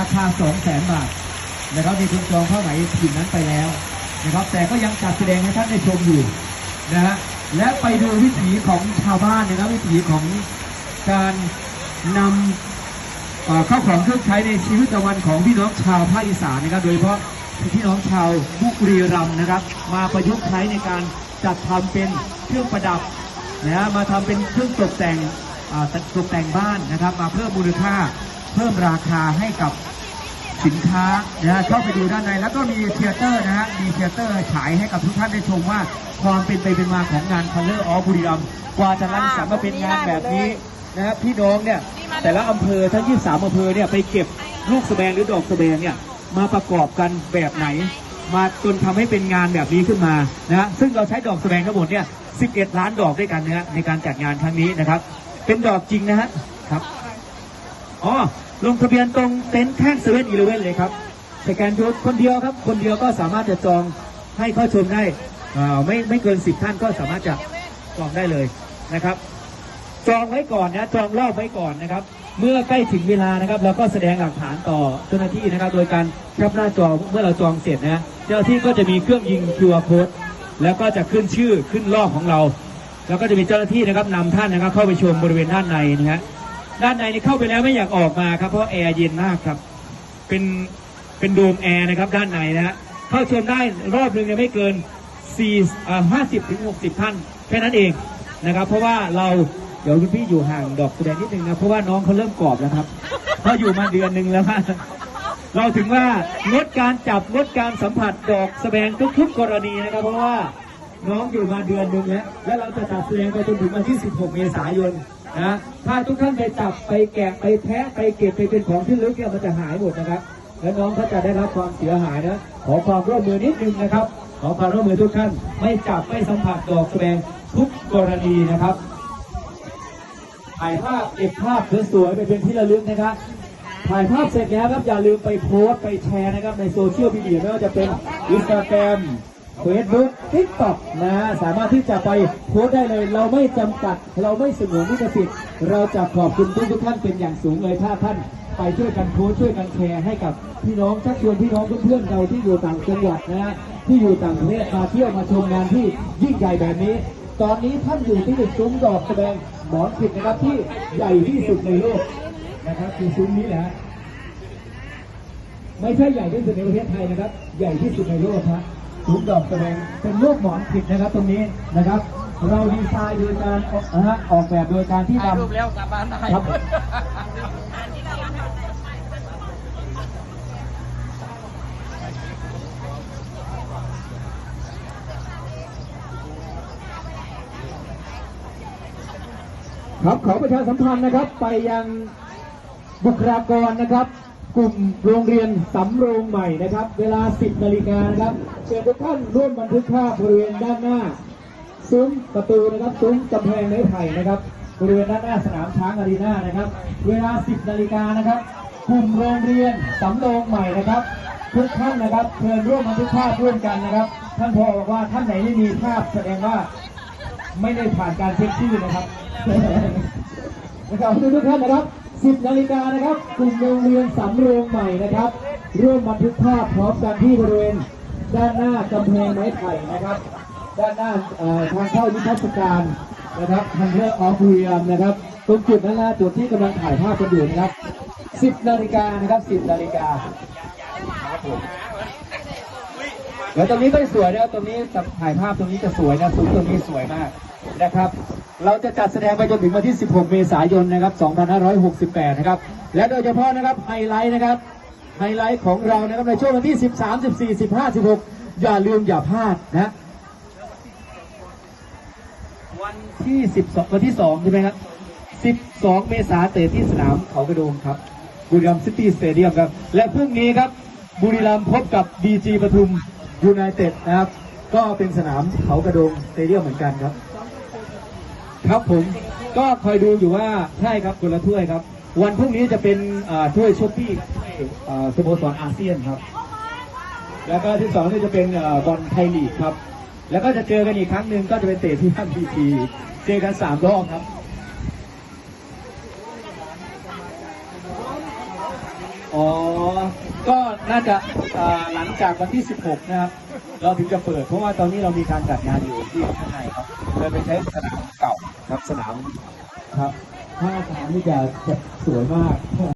ราคา 2 0 0 0 0 0บาทนะครับมีคนจองผ้าไหมผืนนั้นไปแล้วนะครับ แต่ก็ยังจัดแสดงให้ท่านได้ชมอยู่นะฮะและไปดูวิถีของชาวบ้านนะครับวิถีของการนำเข้าวของเครื่องใช้ในชีวิตประจำวันของพี่น้องชาวภาคอีสานนะครับ โดยเฉพาะพี่น้องชาวบุรีรัมย์นะครับ มาประยุกต์ใช้ในการจัดทำเป็นเครื่องประดับนะฮะมาทำเป็นเครื่องตกแต่งตกแต่งบ้านนะครับ มาเพิ่มมูลค่า เพิ่มราคาให้กับสินค้านะฮะเข้าไปดูด้านใน แล้วก็มีเทยเตอร์นะฮะมีเทยเตอร์ฉายให้กับทุกท่านได้ชมว่า ความเป็นไปเป็นมาของงานคัลเลอร์ออบุรีรัมย์กว่าจะรังสรรค์มาเป็นงานแบบนี้นะครับพี่น้องเนี่ยแต่ละอำเภอทั้ง 23อำเภอเนี่ยไปเก็บลูกแสดงหรือดอกแสดงเนี่ยมาประกอบกันแบบไหน มาจนทำให้เป็นงานแบบนี้ขึ้นมานะฮะซึ่งเราใช้ดอกแสดงทั้งหมดเนี่ย11 ล้านดอกด้วยกันนะฮะในการจัดงานครั้งนี้นะครับ เป็นดอกจริงนะฮะครับ อ๋อลงทะเบียนตรงเต็นท์ข้างเซเว่นอีเลเว่นเลยครับสแกนโค้ดคนเดียวครับ คนเดียวก็สามารถจะจองให้เข้าชมได้อ่าไม่ไม่เกินสิบท่านก็สามารถจะจองได้เลยนะครับ จองไว้ก่อนนะจองรอบไว้ก่อนนะครับ เมื่อใกล้ถึงเวลานะครับเราก็แสดงหลักฐานต่อเจ้าหน้าที่นะครับ โดยการแคปหน้าจอเมื่อเราจองเสร็จนะเจ้าหน้าที่ก็จะมีเครื่องยิง QR code แล้วก็จะขึ้นชื่อขึ้นรอบของเรา แล้วก็จะมีเจ้าหน้าที่นะครับนำท่านนะครับเข้าไปชมบริเวณด้านในนะฮะ ด้านในนี่เข้าไปแล้วไม่อยากออกมาครับเพราะแอร์เย็นมากครับ เป็นเป็นโดมแอร์นะครับด้านในนะฮะเข้าชมได้รอบหนึ่งเนี่ยไม่เกิน4อ่า50ถึง60ท่านแค่นั้นเองนะครับ เพราะว่าเราเดี๋ยวคุณพี่อยู่ห่างดอกแสดงนิดนึงนะเพราะว่าน้องเขาเริ่มกรอบแล้วครับเขาอยู่มาเดือนหนึ่งแล้วฮะเราถึงว่างดการจับงดการสัมผัสดอกแสดงทุกๆกรณีนะครับ เพราะว่าน้องอยู่มาเดือนหนึ่งแล้ว และเราจะจัดแสดงไปจนถึงวันที่ 16 เมษายน นะถ้าทุกท่านไปจับไปแกะไปแทะไปเก็บไปเป็นของที่ลึกเนี่ยมันจะหายหมดนะครับ และน้องเขาจะได้รับความเสียหายนะขอความร่วมมือนิดนึงนะครับ ขอความร่วมมือทุกท่าน ไม่จับไม่สัมผัสดอกแสดงทุกกรณีนะครับถ่ายภาพเก็บภาพสวยๆไปเป็นที่ระลึกนะครับถ่ายภาพเสร็จแล้วครับอย่าลืมไปโพสต์ไปแชร์นะครับในโซเชียลมีเดียไม่ว่าจะเป็นอินสตาแกรม เฟซบุ๊กทิกต็อกนะสามารถที่จะไปโพสได้เลย เราไม่จำกัด เราไม่สงวนลิขสิทธิ์เราจะขอบคุณทุกทุกท่านเป็นอย่างสูงเลยถ้าท่านไปช่วยกันโพสช่วยกันแชร์ให้กับพี่น้องชักชวนพี่น้องเพื่อนๆเราที่อยู่ต่างจังหวัดนะฮะที่อยู่ต่างประเทศมาเที่ยวมาชมงานที่ยิ่งใหญ่แบบนี้ ตอนนี้ท่านอยู่ที่ซุ้มดอกแสดงหมอนผิดนะครับที่ใหญ่ที่สุดในโลกนะครับคือซุ้มนี้แหละไม่ใช่ใหญ่ที่สุดในประเทศไทยนะครับ ใหญ่ที่สุดในโลกครับ ซุ้มดอกแสดงเป็นรูปหมอนผิดนะครับตรงนี้นะครับ เราดีไซน์โดยการออกนะฮะออกแบบโดยการที่ถ่ายนำรูปแล้วกลับบ้านได้ครับ ครับขอประชาสัมพันธ์นะครับไปยังบุคลากรนะครับ กลุ่มโรงเรียนสำโรงใหม่นะครับ เวลา 10นาฬิกานะครับเชิญทุกท่านร่วมบันทึกภาพบริเวณด้านหน้า ซุ้มประตูนะครับซุ้มกำแพงไม้ไผ่นะครับ บริเวณด้านหน้าสนามช้างอารีนานะครับ เวลา 10นาฬิกานะครับ กลุ่มโรงเรียนสำโรงใหม่นะครับ ทุกท่านนะครับเชิญร่วมบันทึกภาพร่วมกันนะครับ ท่านพอบอกว่าท่านไหนไม่มีภาพแสดงว่าไม่ได้ผ่านการเช็คชื่อนะครับนะครับทุกท่านนะครับ 10นาฬิกานะครับกลุ่มโรงเรียนสำโรงใหม่นะครับ ร่วมบันทึกภาพพร้อมกันที่บริเวณด้านหน้ากำแพงไม้ไผ่นะครับ ด้านหน้าทางเข้านิทรรศการนะครับทันเทอร์ออฟเรียมนะครับตรงจุดนั้นนะจุดที่กำลังถ่ายภาพกันอยู่นะครับ 10นาฬิกานะครับ 10นาฬิกาครับผมแล้วตรงนี้ก็สวยนะตรงนี้ถ่ายภาพตรงนี้จะสวยนะซุ้มตรงนี้สวยมาก นะครับ เราจะจัดแสดงไปจนถึงวันที่ 16 เมษายนนะครับ 2568 นะครับ และโดยเฉพาะนะครับไฮไลท์นะครับ ไฮไลท์ของเรานะครับในช่วงวันที่ 13 14 15 16 อย่าลืมอย่าพลาดนะวันที่ 12 วันที่ 2 ใช่ไหมครับ 12 เมษายนเตะที่สนามเขากระโดงครับบุรีรัมย์ซิตี้สเตเดียมครับ และพรุ่งนี้ครับบุรีรัมย์พบกับดีจีปทุมยูไนเต็ดนะครับ ก็เป็นสนามเขากระโดงสเตเดียมเหมือนกันครับ ครับผมก็คอยดูอยู่ว่าใช่ครับคนละถ้วยครับ วันพรุ่งนี้จะเป็นถ้วยชุดที่โอลิสโมสรอาเซียนครับ แล้วก็ที่สองนี่จะเป็นบอลไทยลีกครับ แล้วก็จะเจอกันอีกครั้งหนึ่งก็จะเป็นเตะที่ท่านพีพีเจอกันสามรอบครับ อ๋อ ก็น่าจะาหลังจากวันที่ 16 นะครับ เราถึงจะเปิดเพราะว่าตอนนี้เรามีการจัดงานอยู่ที่ข้างในครับเลยไปใช้สนามเก่า ครับสนามครับถ้าสนามนี่จะสวยมาก